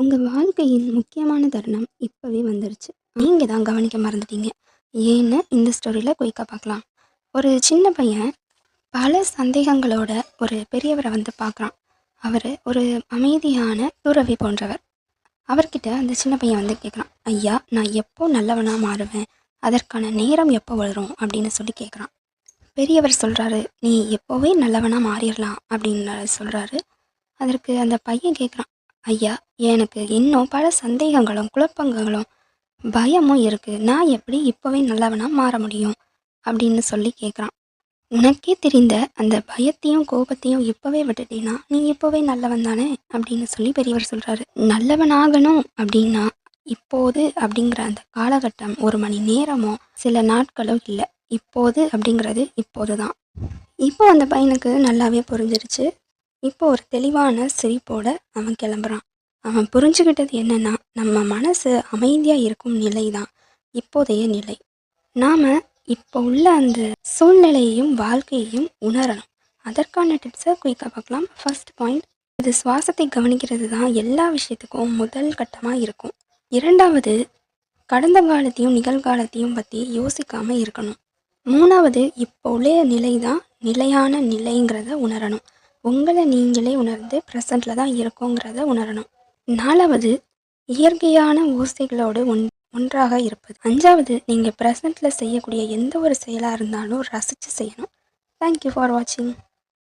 உங்கள் வாழ்க்கையின் முக்கியமான தருணம் இப்போவே வந்துருச்சு. நீங்கள் தான் கவனிக்க மறந்துட்டீங்க. ஏன்னு இந்த ஸ்டோரியில் குயிக்காக பார்க்கலாம். ஒரு சின்ன பையன் பல சந்தேகங்களோட ஒரு பெரியவரை வந்து பார்க்குறான். அவர் ஒரு அமைதியான துறவி போன்றவர். அவர்கிட்ட அந்த சின்ன பையன் வந்து கேட்குறான் ஐயா நான் எப்போ நல்லவனாக மாறுவேன்? அதற்கான நேரம் எப்போ வரும்? அப்படின்னு சொல்லி கேட்குறான் பெரியவர் சொல்கிறாரு நீ எப்போவே நல்லவனாக மாறிடலாம் அப்படின்னு சொல்கிறாரு அதற்கு அந்த பையன் கேட்குறான் ஐயா எனக்கு இன்னும் பல சந்தேகங்களும் குழப்பங்களும் பயமும் இருக்குது நான் எப்படி இப்போவே நல்லவனாக மாற முடியும்? அப்படின்னு சொல்லி கேட்குறான் உனக்கே தெரிந்த அந்த பயத்தையும் கோபத்தையும் இப்போவே விட்டுட்டீன்னா நீ இப்போவே நல்லவன் தானே? அப்படின்னு சொல்லி பெரியவர் சொல்கிறாரு நல்லவனாகணும் அப்படின்னா இப்போது அப்படிங்கிற அந்த காலகட்டம் ஒரு மணி நேரமோ சில நாட்களோ இல்லை. இப்போது அப்படிங்கிறது இப்போது தான் இப்போ அந்த பையனுக்கு நல்லாவே புரிஞ்சிருச்சு. இப்போ ஒரு தெளிவான சிரிப்போட அவன் கிளம்புறான். அவன் புரிஞ்சுக்கிட்டது என்னன்னா நம்ம மனசு அமைதியாக இருக்கும் நிலை தான் இப்போதைய நிலை. நாம் இப்போ உள்ள அந்த சூழ்நிலையையும் வாழ்க்கையையும் உணரணும். அதற்கான டிப்ஸை குயிக்காக பார்க்கலாம். ஃபர்ஸ்ட் பாயிண்ட் இது சுவாசத்தை கவனிக்கிறது தான் எல்லா விஷயத்துக்கும் முதல் கட்டமாக இருக்கும். இரண்டாவது கடந்த காலத்தையும் நிகழ்காலத்தையும் பற்றி யோசிக்காமல் இருக்கணும். மூணாவது இப்போ உள்ள நிலை தான் நிலையான நிலைங்கிறத உணரணும். உங்களை நீங்களே உணர்ந்து ப்ரெசண்டில் தான் இருக்கோங்கிறத உணரணும். நாலாவது இயற்கையான ஓசைகளோடு ஒன் ஒன்றாக இருப்பது. அஞ்சாவது நீங்கள் ப்ரெசண்ட்டில் செய்யக்கூடிய எந்த ஒரு செயலாக இருந்தாலும் ரசித்து செய்யணும். தேங்க்யூ ஃபார் வாட்சிங்